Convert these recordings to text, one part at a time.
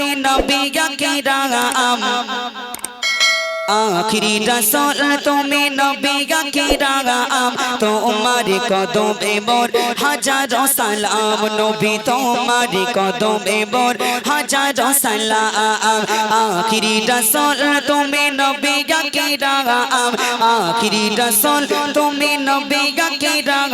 নবী কিরাম আখিরি রসুল তুমি নবী কিরাম তোমার কদমে মোর হাজারো সালাম নবী তোমার কদমে মোর হাজারো সালাম আখিরি রসুল তুমি নবী কিরাম আখিরি রসুল তুমি নবী কিরাম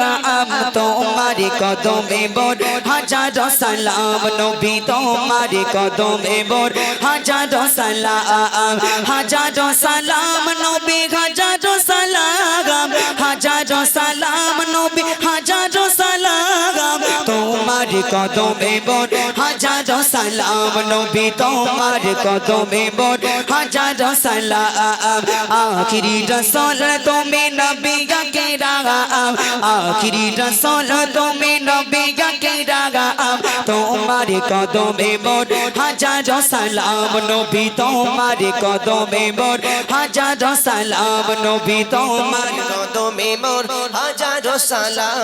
তোমার কদমে মোর হাজারো সালাম নবী তোমার কদমে মোর হাজারো সালাম হাজারো সালাম নবী হাজারো সালাম হাজারো সালাম। কদমে মোর হাজারো সালাম নবী তোমার কদমে মোর হাজারো সালাম আখিরি রসুল তুমি নবী কিরাম আখিরি রসুল তুমি নবী কিরাম তোমার কদমে মোর হাজারো সালাম নবী তোমার কদমে মোর হাজারো সালাম নবী তোমার কদমে মোর হাজারো সালাম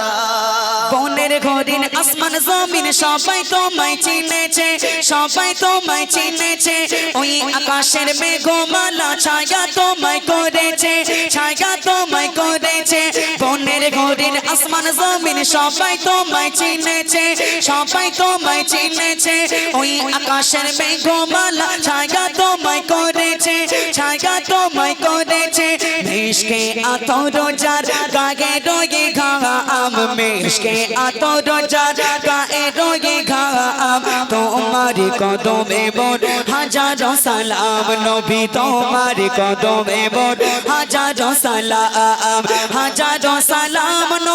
বনের ঘরিন আসমান জমিন সবাই তোমায় চিনেছে, সবাই তোমায় চিনেছে। ওই আকাশের মেঘমালা ছায়া তোমায় করেছে, ছায়া তোমায় করেছে। বনের ঘরের আসমান জমিন সবাই তোমায় চিনেছে, সবাই তোমায় চিনেছে। ওই আকাশের মেঘমালা মেশকে আতর যার গায়ে রয়ে ঘাম মেশকে আতর যার গায়ে রয়ে ঘাম তোমার কদমে মোর হাজারো সালাম নবী তোমার কদমে মোর হাজারো সালাম হাজারো সালাম নবী হাজারো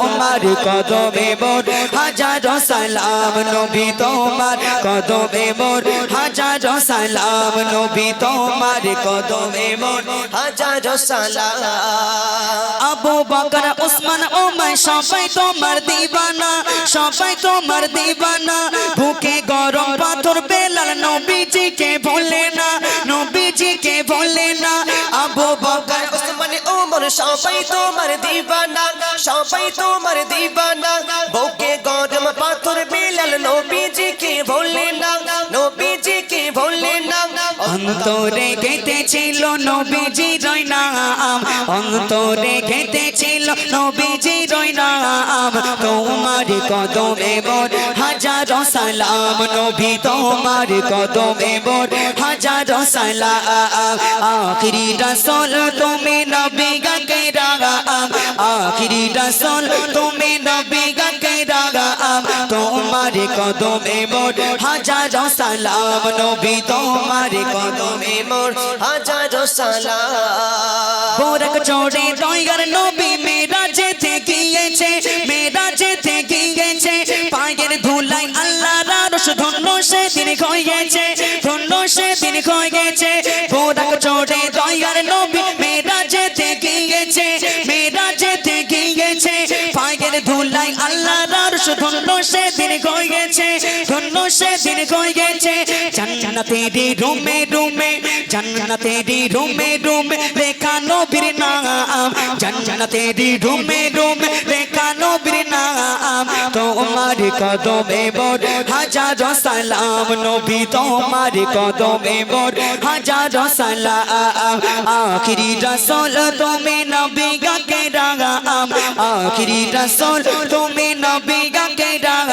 তোমার কদমে মোর হাজারো সালাম নবী তোমার কদমে মোর হাজারো সালাম নবী তোমার কদমে মোর হাজারো সালাম। আবু বকর ওসমান ওমর সবাই তোমার দিবানা, সবাই তোমার দিবানা। ভুকে গরম পাথর বেলাল নবীজিকে ভোলে না, নবীজিকে ভোলে না। সবাই তোমার দিবানা, সবাই তোমার দিবানা। বুকে গরম পাথর বিলাল নবীজিকে ভোলে না, নবীজিকে ভোলে না। অন্তরে গেতেছিল নবীজি রইনা অন্তরে অন্তরে গেতেছিল নবীজি রই নাম তোমার কদমে মোর হাজারো সালাম নবী, তোমার কদমে মোর হাজারো সালাম। আখিরি রসুল, তুমি নবী গাকে রাগাম। আখিরি রসুল, তুমি নবী গাকে রাগাম। তোমার কদমে মোর হাজারো সালাম নবী, তোমার কদমে মোর হাজারো সালাম। বোরক চড়ে দয়ার ধন্য সেদিন হয়েছে ধন্য সেদিন হয়েছে বোরক চড়ে দয়ার নবী মেরা যেতে গিয়েছে মেরা যেতে গিয়েছে পায়ের ধুলাই আল্লাহ রারস ধন্য সেদিন হয়েছে ধন্য সেদিন হয়েছে জান্নাতেরি রুমে রুমে জান্নাতেরি রুমে রুমে লেখা নবীর নাম। জান্নাতেরি রুমে রুমে কদমে মোর হাজার সালাম নবী তোমার কদমে মোর হাজার সালাম। আখিরি রসুল তুমি নবী গাকে রাগাম আখিরি রসুল তুমি নবী গাকে রাগাম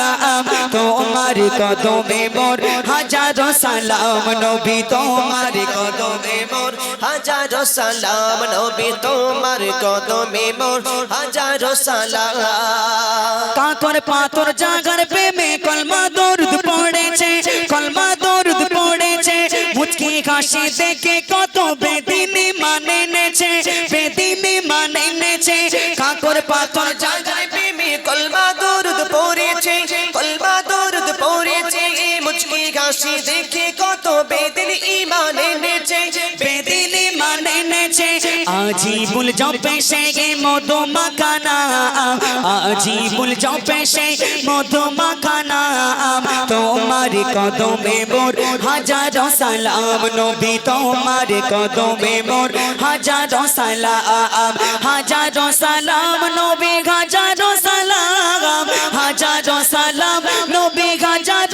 কদমে মোর হাজারো সালাম নবী তোমার কদমে মোর হাজারো সালাম নবী তোমার কদমে মোর হাজারো সালাম। কাকর পাথর জাগার প্রেমে কলমা দরুদ পড়েছে, কলমা দরুদ পড়েছে। মুচকি হাসি দেখে কত বেদিনী মানে নেছে বেদিনী মানে নেছে কাকর পাথর জাগার চাষি দেখে কত বেদিল ইমানে এনেছে। বেদিল ইমানে নেচে আজি ভুল যাও পেশে গে মধু মাখানা। আজি ভুল যাও পেশে মধু মাখানা। তোমার কদমে মোর হাজার সালাম নবী, তোমার কদমে মোর হাজার সালাম। হাজার সালাম নবী, হাজার সালাম। হাজার সালাম নবী, হাজার